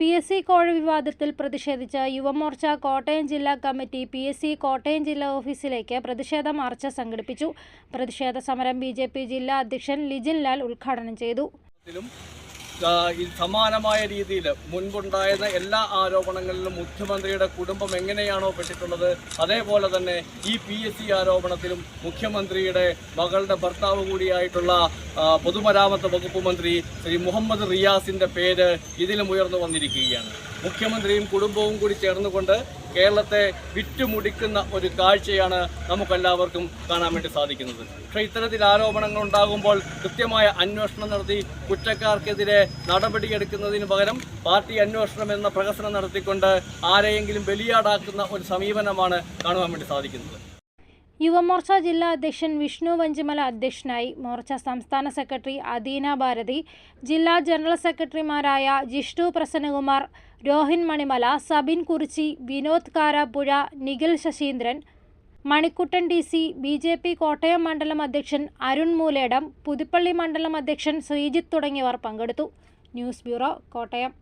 P S C കോഴ വിവാദത്തിൽ പ്രതിഷേധിച്ച് യുവമോർച്ച കോട്ടയം ജില്ലാ committee P S C Kottayam ജില്ലാ ഓഫീസിലേക്ക് പ്രതിഷേധ മാർച്ച് സംഘടിപ്പിച്ചു. പ്രതിഷേധ സമരം ബി ജില്ലാ അധ്യക്ഷൻ ലിജിൻ ലാൽ ഉദ്ഘാടനം ചെയ്തു. സമാനമായ രീതിയിൽ മുൻപുണ്ടായിരുന്ന എല്ലാ ആരോപണങ്ങളിലും മുഖ്യമന്ത്രിയുടെ കുടുംബം എങ്ങനെയാണോ പെട്ടിട്ടുള്ളത് അതേപോലെ തന്നെ ഈ പി എസ് സി ആരോപണത്തിലും മുഖ്യമന്ത്രിയുടെ മകളുടെ ഭർത്താവ് കൂടിയായിട്ടുള്ള പൊതുമരാമത്ത് വകുപ്പ് മന്ത്രി ശ്രീ മുഹമ്മദ് റിയാസിന്റെ പേര് ഇതിലും ഉയർന്നു വന്നിരിക്കുകയാണ്. മുഖ്യമന്ത്രിയും കുടുംബവും കൂടി ചേർന്നുകൊണ്ട് കേരളത്തെ വിറ്റുമുടിക്കുന്ന ഒരു കാഴ്ചയാണ് നമുക്കെല്ലാവർക്കും കാണാൻ വേണ്ടി സാധിക്കുന്നത്. പക്ഷേ ഇത്തരത്തിൽ ആരോപണങ്ങൾ ഉണ്ടാകുമ്പോൾ കൃത്യമായ അന്വേഷണം നടത്തി കുറ്റക്കാർക്കെതിരെ നടപടിയെടുക്കുന്നതിന് പകരം പാർട്ടി അന്വേഷണം എന്ന പ്രഹസനം നടത്തിക്കൊണ്ട് ആരെയെങ്കിലും ബലിയാടാക്കുന്ന ഒരു സമീപനമാണ് കാണുവാൻ വേണ്ടി സാധിക്കുന്നത്. യുവമോർച്ച ജില്ലാ അധ്യക്ഷൻ വിഷ്ണു വഞ്ചിമല അധ്യക്ഷനായി മോർച്ച സംസ്ഥാന സെക്രട്ടറി അദീന ഭാരതി ജില്ലാ ജനറൽ സെക്രട്ടറിമാരായ Jishnu Prasannakumar Rohin Manimala Sabin Kurichi Vinod Karappuzha Nikhil Sasheendran Manikuttan D C B J P Kottayam മണ്ഡലം അധ്യക്ഷൻ അരുൺ മൂലേടം പുതുപ്പള്ളി മണ്ഡലം അധ്യക്ഷൻ ശ്രീജിത്ത് തുടങ്ങിയവർ പങ്കെടുത്തു. News bureau Kottayam.